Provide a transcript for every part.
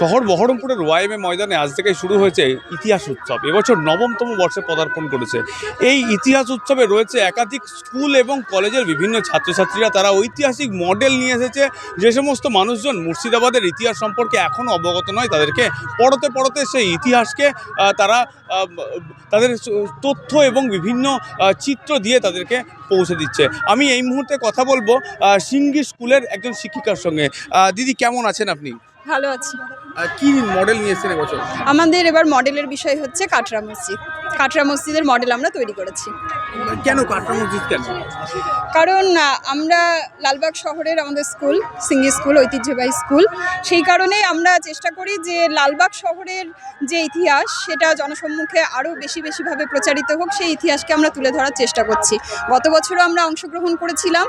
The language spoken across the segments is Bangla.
শহর বহরমপুরের ওয়াইএমএ ময়দানে আজ থেকে শুরু হয়েছে ইতিহাস উৎসব। এবছর নবমতম বর্ষে পদার্পণ করেছে। এই ইতিহাস উৎসবে রয়েছে একাধিক স্কুল এবং কলেজের বিভিন্ন ছাত্রছাত্রীরা। তারা ঐতিহাসিক মডেল নিয়ে এসেছে। যে সমস্ত মানুষজন মুর্শিদাবাদের ইতিহাস সম্পর্কে এখনও অবগত নয়, তাদেরকে পড়তে পড়তে সেই ইতিহাসকে তারা তাদের তথ্য এবং বিভিন্ন চিত্র দিয়ে তাদেরকে পৌঁছে দিচ্ছে। আমি এই মুহূর্তে কথা বলব সিঙ্গি স্কুলের একজন শিক্ষিকার সঙ্গে। দিদি, কেমন আছেন আপনি? ভালো আছি। কি মডেল নিয়ে এসেছেন এবছর আমাদের এবার মডেলের বিষয় হচ্ছে কাটরা মসজিদ। কাটরা মসজিদের মডেল আমরা তৈরি করেছি। কেন কাটরা মসজিদ কেন? কারণ আমরা লালবাগ শহরের আমাদের স্কুল সিঙ্গি স্কুল ঐতিহ্যবাহী স্কুল। সেই কারণে আমরা চেষ্টা করি যে লালবাগ শহরের যে ইতিহাস সেটা জনসম্মুখে আরও বেশি বেশিভাবে প্রচারিত হোক সেই ইতিহাসকে আমরা তুলে ধরার চেষ্টা করছি। গত বছরও আমরা অংশগ্রহণ করেছিলাম।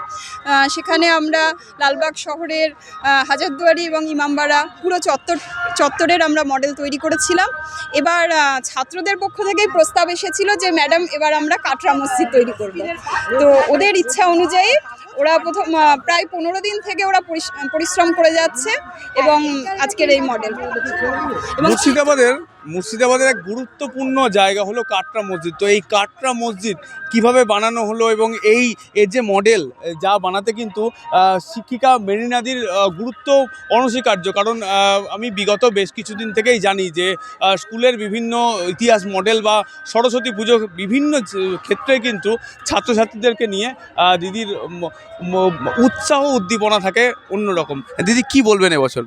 সেখানে আমরা লালবাগ শহরের হাজারদুয়ারি এবং ইমামবাড়া পুরো চত্বর চত্বরের আমরা মডেল তৈরি করেছিলাম। এবার ছাত্রদের পক্ষ থেকেই প্রস্তাব এসেছিল যে, ম্যাডাম, এবার আমরা কাটরা মসজিদ তৈরি করব। তো ওদের ইচ্ছা অনুযায়ী ওরা প্রথম প্রায় পনেরো দিন থেকে ওরা পরিশ- পরিশ্রম করে যাচ্ছে এবং আজকের এই মডেল। এবং মুর্শিদাবাদের মুর্শিদাবাদের এক গুরুত্বপূর্ণ জায়গা হলো কাটরা মসজিদ। তো এই কাটরা মসজিদ কীভাবে বানানো হলো এবং এই, এর যে মডেল যা বানাতে কিন্তু শিক্ষিকা মেরিনাদির গুরুত্ব অনস্বীকার্য। কারণ আমি বিগত বেশ কিছুদিন থেকেই জানি যে স্কুলের বিভিন্ন ইতিহাস মডেল বা সরস্বতী পুজো বিভিন্ন ক্ষেত্রে কিন্তু ছাত্রছাত্রীদেরকে নিয়ে দিদির উৎসাহ, উদ্দীপনা থাকে অন্যরকম। দিদি, কি বলবেন এবছর?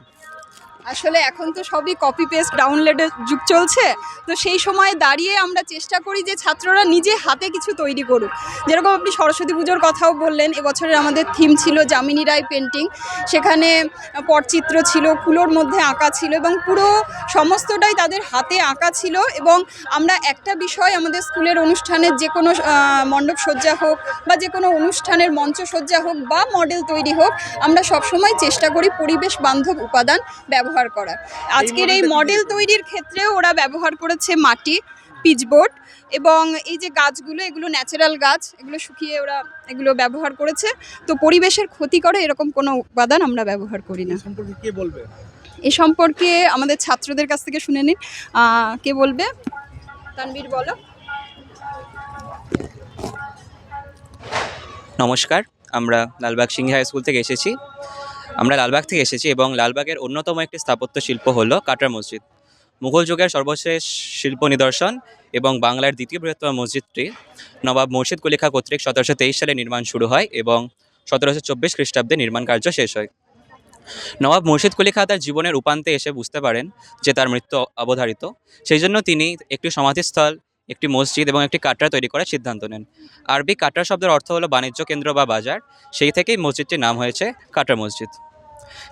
আসলে এখন তো সবই কপি পেস্ট ডাউনলোডের যুগ চলছে, তো সেই সময় দাঁড়িয়ে আমরা চেষ্টা করি যে ছাত্ররা নিজে হাতে কিছু তৈরি করুক। যেরকম আপনি সরস্বতী পুজোর কথাও বললেন, এবছরের আমাদের থিম ছিল যামিনী রায় পেন্টিং সেখানে পটচিত্র ছিল, কুলোর মধ্যে আঁকা ছিল এবং পুরো সমস্তটাই তাদের হাতে আঁকা ছিল এবং আমরা একটা বিষয় আমাদের স্কুলের অনুষ্ঠানের যে কোনো মণ্ডপ সজ্জা হোক বা যে কোনো অনুষ্ঠানের মঞ্চসজ্জা হোক বা মডেল তৈরি হোক, আমরা সবসময় চেষ্টা করি পরিবেশ বান্ধব উপাদান ব্যবহার করার আজকের এই মডেল তৈরির ক্ষেত্রেও ওরা ব্যবহার করেছে মাটি পিচবোর্ড এবং এই যে গাছগুলো এগুলো ন্যাচারাল গাছ এগুলো শুকিয়ে ওরা এগুলো ব্যবহার করেছে। তো পরিবেশের ক্ষতি করে এরকম কোনো উপাদান আমরা ব্যবহার করি না। সম্পর্কে কে বলবে? এ সম্পর্কে আমাদের ছাত্রদের কাছ থেকে শুনে নিন। কে বলবে? তানবীর বলো। নমস্কার আমরা লালবাগ সিংহ হাই স্কুল থেকে এসেছি। আমরা লালবাগ থেকে এসেছি এবং লালবাগের অন্যতম একটি স্থাপত্য শিল্প হল কাটরা মসজিদ। মুঘল যুগের সর্বশেষ শিল্প নিদর্শন এবং বাংলার দ্বিতীয় বৃহত্তম মসজিদটি নবাব মুর্শিদ কুলিখা কর্তৃক সতেরোশো তেইশ সালে নির্মাণ শুরু হয় এবং সতেরোশো চব্বিশ খ্রিস্টাব্দে নির্মাণ কার্য শেষ হয়। নবাব মুর্শিদ কুলিখা তার জীবনের উপান্তে এসে বুঝতে পারেন যে তার মৃত্যু অবধারিত। সেই জন্য তিনি একটি সমাধিস্থল একটি মসজিদ এবং একটি কাটরা তৈরি করার সিদ্ধান্ত নেন। আরবি কাটরা শব্দের অর্থ হলো বাণিজ্য কেন্দ্র বা বাজার। সেই থেকেই মসজিদটির নাম হয়েছে কাটরা মসজিদ।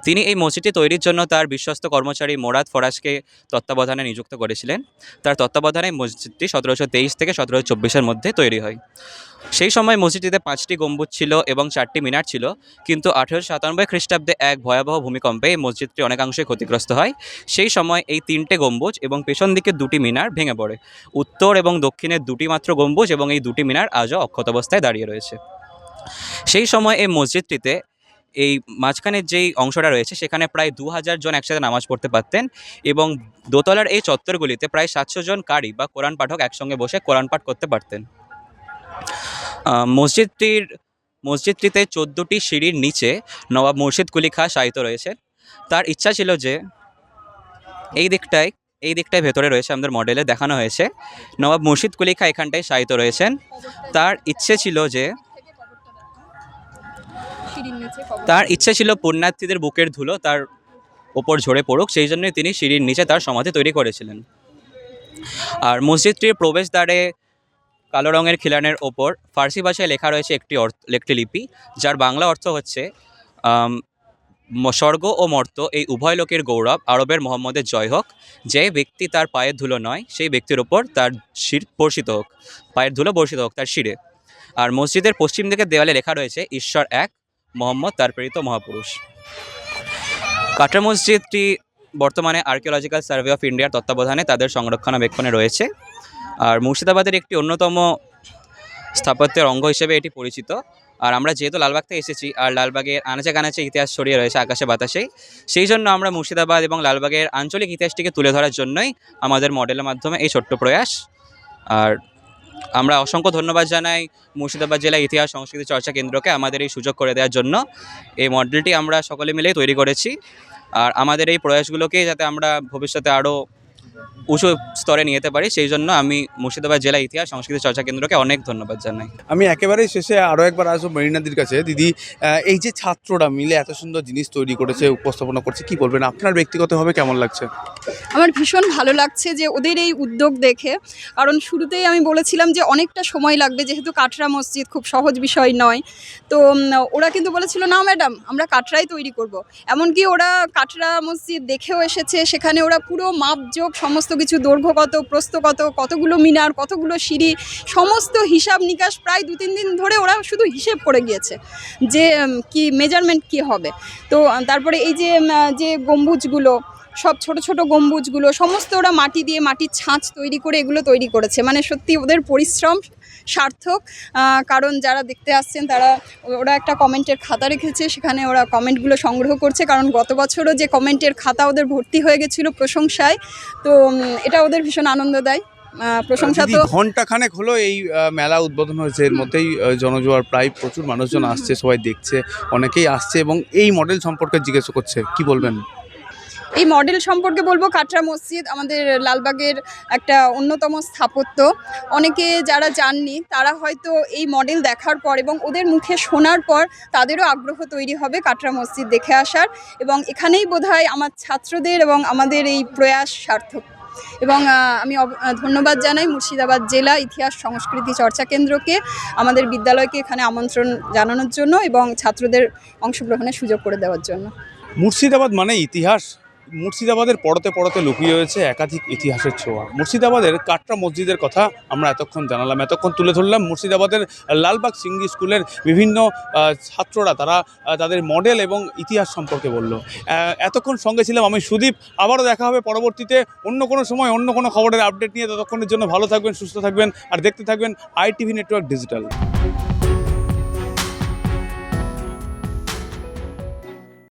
তিনি এই মসজিদটি তৈরির জন্য তার বিশ্বস্ত কর্মচারী মোরাদ ফরাজকে তত্ত্বাবধানে নিযুক্ত করেছিলেন। তার তত্ত্বাবধানে মসজিদটি সতেরোশো তেইশ থেকে সতেরোশো চব্বিশের মধ্যে তৈরি হয়। সেই সময় মসজিদটিতে পাঁচটি গম্বুজ ছিল এবং চারটি মিনার ছিল, কিন্তু আঠেরোশো সাতানব্বই খ্রিস্টাব্দে এক ভয়াবহ ভূমিকম্পে এই মসজিদটি অনেকাংশই ক্ষতিগ্রস্ত হয়। সেই সময় এই তিনটে গম্বুজ এবং পেছন দিকে দুটি মিনার ভেঙে পড়ে। উত্তর এবং দক্ষিণের দুটি মাত্র গম্বুজ এবং এই দুটি মিনার আজও অক্ষত অবস্থায় দাঁড়িয়ে রয়েছে। সেই সময় এই মসজিদটিতে এই মাঝখানের যেই অংশটা রয়েছে, সেখানে প্রায় দু হাজার জন একসাথে নামাজ পড়তে পারতেন এবং দোতলার এই চত্বরগুলিতে প্রায় সাতশো জন কারি বা কোরআন পাঠক একসঙ্গে বসে কোরআন পাঠ করতে পারতেন। মসজিদটির, মসজিদটিতে চোদ্দোটি সিঁড়ির নিচে নবাব মুর্শিদ কুলি খা শায়িত রয়েছে। তার ইচ্ছা ছিল যে এই দিকটায় এই দিকটায় ভেতরে রয়েছে আমাদের মডেলে দেখানো হয়েছে। নবাব মুর্শিদ কুলি খা এখানটায় শায়িত রয়েছেন। তার ইচ্ছে ছিল যে তার ইচ্ছে ছিল পুণ্যার্থীদের বুকের ধুলো তার ওপর ঝরে পড়ুক, সেই জন্যই তিনি সিঁড়ির নিচে তার সমাধি তৈরি করেছিলেন। আর মসজিদটির প্রবেশদ্বারে কালো রঙের খিলানের ওপর ফার্সি ভাষায় লেখা রয়েছে একটি অর্থ একটি লিপি, যার বাংলা অর্থ হচ্ছে স্বর্গ ও মর্ত, এই উভয় লোকের গৌরব, আরবের মোহাম্মদের জয় হোক। যে ব্যক্তি তার পায়ের ধুলো নয়, সেই ব্যক্তির ওপর তার শির বর্ষিত হোক, পায়ের ধুলো বর্ষিত হোক তার শিরে। আর মসজিদের পশ্চিম দিকের দেওয়ালে লেখা রয়েছে, ঈশ্বর এক মোহাম্মদ, তার প্রেরিত মহাপুরুষ। কাটরা মসজিদটি বর্তমানে আর্কিওলজিক্যাল সার্ভে অফ ইন্ডিয়ার তত্ত্বাবধানে তাদের সংরক্ষণাবেক্ষণে রয়েছে। আর মুর্শিদাবাদের একটি অন্যতম স্থাপত্যের অঙ্গ হিসেবে এটি পরিচিত। আর আমরা যেহেতু লালবাগ থেকে এসেছি, আর লালবাগের আনাচে কানাচে ইতিহাস ছড়িয়ে রয়েছে আকাশে বাতাসেই সেই জন্য আমরা মুর্শিদাবাদ এবং লালবাগের আঞ্চলিক ইতিহাসটিকে তুলে ধরার জন্যই আমাদের মডেলের মাধ্যমে এই ছোট্ট প্রয়াস। আর আমরা অসংখ্য ধন্যবাদ জানাই মুর্শিদাবাদ জেলা ইতিহাস সংস্কৃতি চর্চা কেন্দ্রকে আমাদের এই সুযোগ করে দেওয়ার জন্য। এই মডেলটি আমরা সকলে মিলেই তৈরি করেছি। আর আমাদের এই প্রয়াসগুলোকে যাতে আমরা ভবিষ্যতে আরও উঁচু স্তরে নিয়ে যেতে পারি সেই জন্য আমি মুর্শিদাবাদ জেলা ইতিহাস সংস্কৃতি চর্চা কেন্দ্রকে অনেক ধন্যবাদ জানাই। আমি একেবারেই শেষে আরও একবার আসব মেরিনাদির কাছে। দিদি এই যে ছাত্ররা মিলে এত সুন্দর জিনিস তৈরি করেছে উপস্থাপনা করছে কি বলবেন? আপনার ব্যক্তিগতভাবে কেমন লাগছে? আমার ভীষণ ভালো লাগছে যে ওদের এই উদ্যোগ দেখে। কারণ শুরুতেই আমি বলেছিলাম যে অনেকটা সময় লাগবে যেহেতু কাটরা মসজিদ খুব সহজ বিষয় নয়। তো ওরা কিন্তু বলেছিল না ম্যাডাম আমরা কাটরাই তৈরি করব। এমনকি ওরা কাটরা মসজিদ দেখেও এসেছে সেখানে ওরা পুরো মাপযোগ সমস্ত কিছু দৈর্ঘ্যগত কত কতগুলো মিনার, কতগুলো সিঁড়ি, সমস্ত হিসাব নিকাশ প্রায় দু তিন দিন ধরে ওরা শুধু হিসেব করে গিয়েছে যে কি মেজারমেন্ট কি হবে। তো তারপরে এই যে যে গম্বুজগুলো সব ছোট ছোট গম্বুজগুলো সমস্ত ওরা মাটি দিয়ে মাটির ছাঁচ তৈরি করে এগুলো তৈরি করেছে। মানে সত্যি ওদের পরিশ্রম সার্থক। কারণ যারা দেখতে আসছেন তারা ওরা একটা কমেন্টের খাতা রেখেছে সেখানে ওরা কমেন্টগুলো সংগ্রহ করছে। কারণ গত বছরও যে কমেন্টের খাতা ওদের ভর্তি হয়ে গেছিল প্রশংসায় তো এটা ওদের ভীষণ আনন্দ দেয় প্রশংসা তো ঘণ্টা খানেক হলো এই মেলা উদ্বোধন হয়েছে। এর মধ্যেই জনজোয়ার প্রায় প্রচুর মানুষজন আসছে সবাই দেখছে অনেকেই আসছে এবং এই মডেল সম্পর্কে জিজ্ঞেস করছে। কি বলবেন? এই মডেল সম্পর্কে বলব কাটরা মসজিদ আমাদের লালবাগের একটা অন্যতম স্থাপত্য। অনেকে যারা জাননি, তারা হয়তো এই মডেল দেখার পর এবং ওদের মুখে শোনার পর তাদেরও আগ্রহ তৈরি হবে কাটরা মসজিদ দেখে আসার এবং এখানেই বোধহয় আমার ছাত্রদের এবং আমাদের এই প্রয়াস সার্থক। এবং আমি ধন্যবাদ জানাই মুর্শিদাবাদ জেলা ইতিহাস সংস্কৃতি চর্চা কেন্দ্রকে, আমাদের বিদ্যালয়কে এখানে আমন্ত্রণ জানানোর জন্য এবং ছাত্রদের অংশগ্রহণের সুযোগ করে দেওয়ার জন্য। মুর্শিদাবাদ মানে ইতিহাস? মুর্শিদাবাদের পড়তে পড়তে লুকিয়ে রয়েছে একাধিক ইতিহাসের ছোঁয়া। মুর্শিদাবাদের কাটরা মসজিদের কথা আমরা এতক্ষণ জানালাম, এতক্ষণ তুলে ধরলাম। মুর্শিদাবাদের লালবাগ সিঙ্গি স্কুলের বিভিন্ন ছাত্ররা তারা তাদের মডেল এবং ইতিহাস সম্পর্কে বলল। এতক্ষণ সঙ্গে ছিলাম আমি সুদীপ। আবারও দেখা হবে পরবর্তীতে অন্য কোনো সময়, অন্য কোনো খবরের আপডেট নিয়ে। ততক্ষণের জন্য ভালো থাকবেন, সুস্থ থাকবেন, আর দেখতে থাকবেন আইটিভি নেটওয়ার্ক ডিজিটাল।